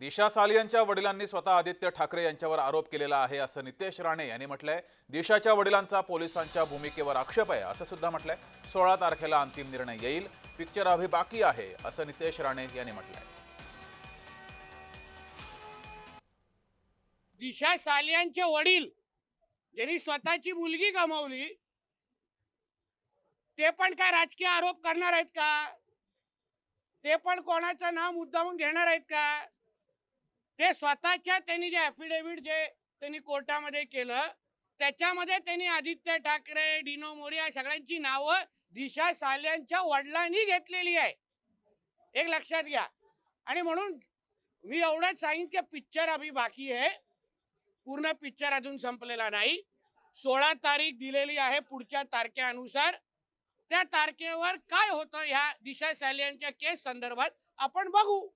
दिशा सालियांच्या वडिलांनी स्वतः आदित्य ठाकरे यांच्यावर आरोप केलेला आहे असं नितेश राणे यांनी म्हटलंय. दिशाच्या वडिलांचा पोलिसांच्या भूमिकेवर आक्षेप आहे असं सुद्धा म्हटलंय. सोळा तारखेला अंतिम निर्णय येईल. पिक्चर अभि बाकी आहे असं नितेश राणे यांनी म्हटलंय. दिशा सालियांचे वडील ज्यांनी स्वतःची मुलगी गमावली ते पण काय राजकीय आरोप करणार आहेत का? ते पण कोणाचं नाव मुद्दामून घेणार आहेत का? ते स्वतःच्या त्यांनी जे अफिडेव्हिट जे त्यांनी कोर्टामध्ये केलं त्याच्यामध्ये त्यांनी आदित्य ठाकरे डिनो मोरे या सगळ्यांची नावं दिशा साल्यांच्या वडिलांनी घेतलेली आहे. एक लक्षात घ्या. आणि म्हणून मी एवढंच सांगेन की पिक्चर अभी बाकी आहे. पूर्ण पिक्चर अजून संपलेला नाही. सोळा तारीख दिलेली आहे पुढच्या तारखेनुसार. त्या तारखेवर काय होतं ह्या दिशा साल्यांच्या केस संदर्भात आपण बघू.